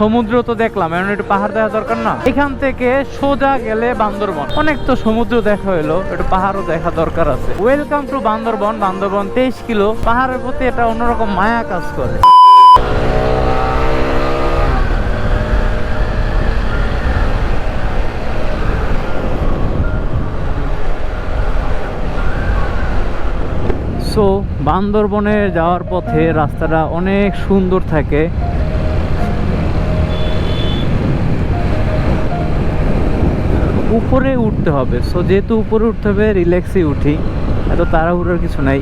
সমুদ্র তো দেখলাম, এখন একটু পাহাড় দেখা দরকার না। এখান থেকে সোজা গেলে বান্দরবন। অনেক তো সমুদ্র দেখা হলো একটু পাহাড়ও দেখা দরকার আছে। Welcome to Bandarban. বান্দরবন তেইশ কিলো। পাহাড়ের প্রতি এটা অন্যরকম মায়া কাজ করে। সো বান্দরবনে যাওয়ার পথে রাস্তাটা অনেক সুন্দর থাকে। উপরে উঠতে হবে। সো যেহেতু উপরে উঠতে হবে রিল্যাক্সেই উঠি। এত তাড়াহুড়োর কিছু নাই।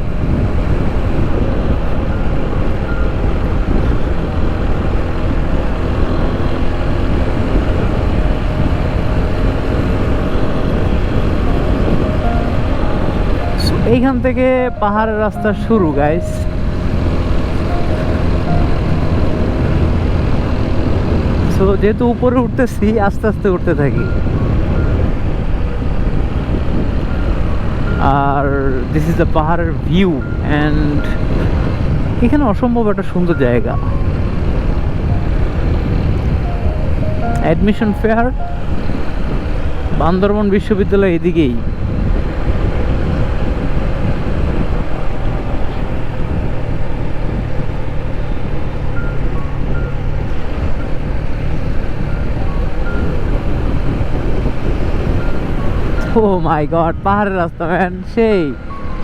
এইখান থেকে পাহাড়ের রাস্তা শুরু গাইস সো যেহেতু উপরে উঠতেছি, আস্তে আস্তে উঠতে থাকি। আর দিস ইজ দ্য পাহাড়ের ভিউ অ্যান্ড এখানে অসম্ভব একটা সুন্দর জায়গা। অ্যাডমিশন ফেয়ার বান্দরবন বিশ্ববিদ্যালয় এদিকেই। ও মাই গড পাহাড়ের রাস্তা ম্যান সেই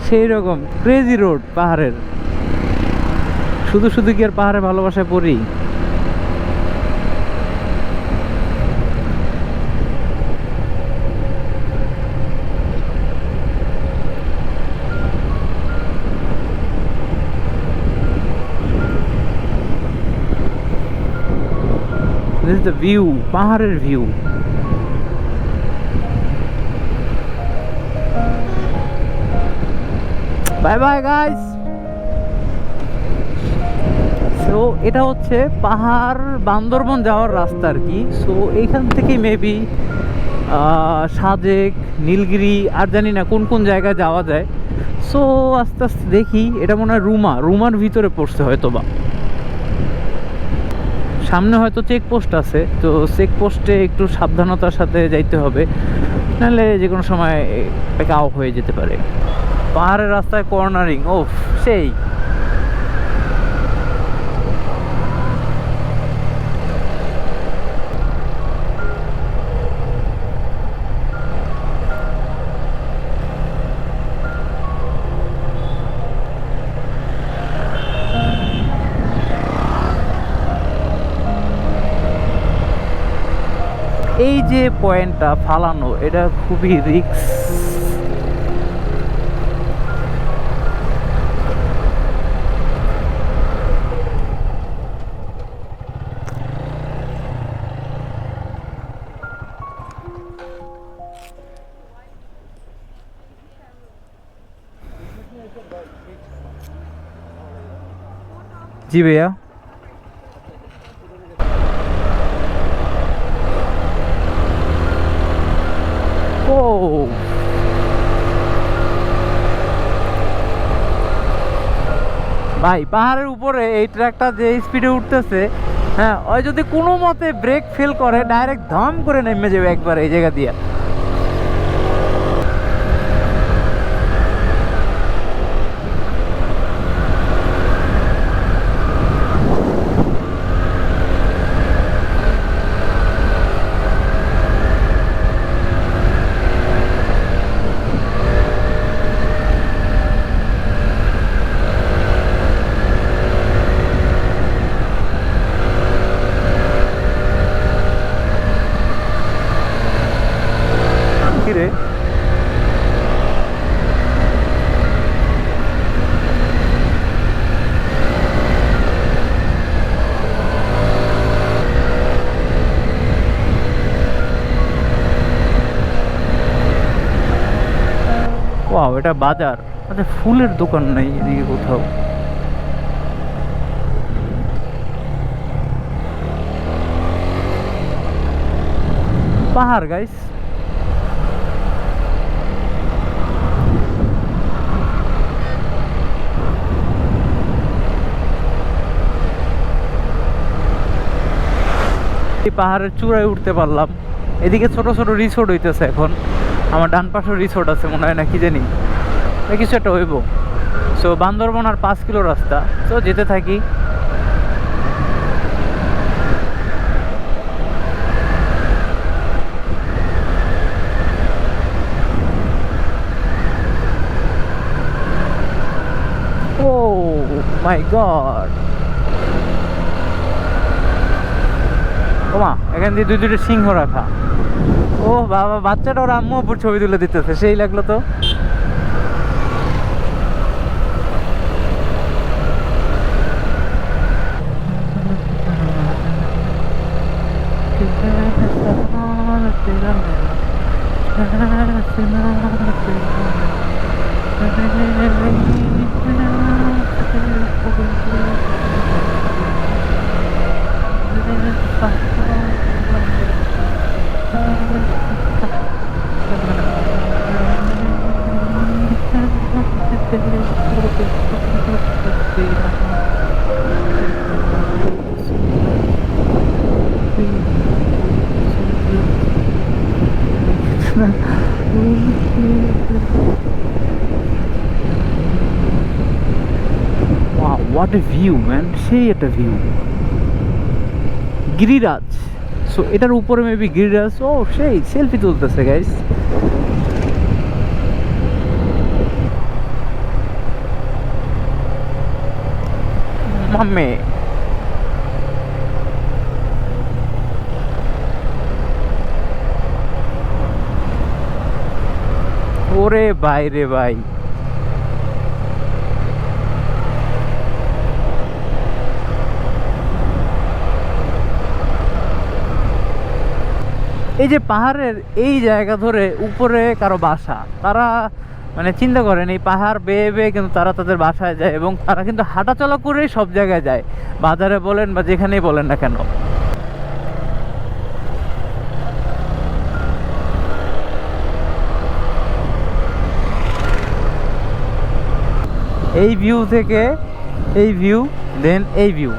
সেই রকম ক্রেজি রোড পাহাড়ের। শুধু শুধু কি আর পাহাড়ে ভালোবাসায় পড়ি? View, পাহাড়ের view bye bye guys so এটা হচ্ছে পাহাড় বান্দরবন যাওয়ার রাস্তা আর কি। সো এইখান থেকে মেবি সাজেক, নীলগিরি, আর জানি না কোন কোন জায়গায় যাওয়া যায়। সো আস্তে আস্তে দেখি, এটা মনে হয় রুমা। রুমার ভিতরে পড়ছে হয়তো বা সামনে হয়তো চেকপোস্ট আছে, তো চেকপোস্টে একটু সাবধানতার সাথে যাইতে হবে। নাহলে যে কোনো সময় পেকাও হয়ে যেতে পারে। পাহাড়ের রাস্তায় কর্নারিং ও সেই। এই যে পয়েন্টটা ফালানো এটা খুবই রিক্স জি ভাইয়া। ও। ভাই, পাহাড়ের উপরে এই ট্র্যাকটা যে স্পিডে উঠতেছে হ্যাঁ ওই যদি কোনো মতে ব্রেক ফেল করে ডাইরেক্ট ধম করে নেমে যাবে একবার এই জায়গা দিয়ে। ওয়াও, এটা বাজার। আচ্ছা ফুলের দোকান নেই এদিকে কোথাও। পাহাড় গাইস এই পাহাড়ের চূড়ায় উঠতে পারলাম। এদিকে ছোট ছোট রিসোর্ট হইতেছে এখন। আমার ডান পাশে রিসোর্ট আছে, মনে হয় না কি জানি কিছু একটা হইব। সো বান্দরবন আর পাঁচ কিলো রাস্তা। তো যেতে থাকি। ও মাই গড এখান দিয়ে দুই দুটো সিংহ রাখা। ও বাবা, বাচ্চাটা ওর আম্মু উপর ছবি তুলে দিতেছে, সেই লাগল তো। Wow, what a view, man. See it a view. Giriraj. So এটার উপরে মেবি গিরিরাজ, ও, সেই সেলফি তুলতেছে গাইস মাম্মে। ওরে ভাই, রে ভাই। এই যে পাহাড়ের এই জায়গা ধরে উপরে কারও বাসা, তারা মানে চিন্তা করেন এই পাহাড় বেয়ে বেয়ে কিন্তু তারা তাদের বাসায় যায় এবং তারা কিন্তু হাঁটাচলা করেই সব জায়গায় যায়, বাজারে বলেন বা যেখানেই বলেন না কেন। এই ভিউ থেকে, এই ভিউ দেন এই ভিউ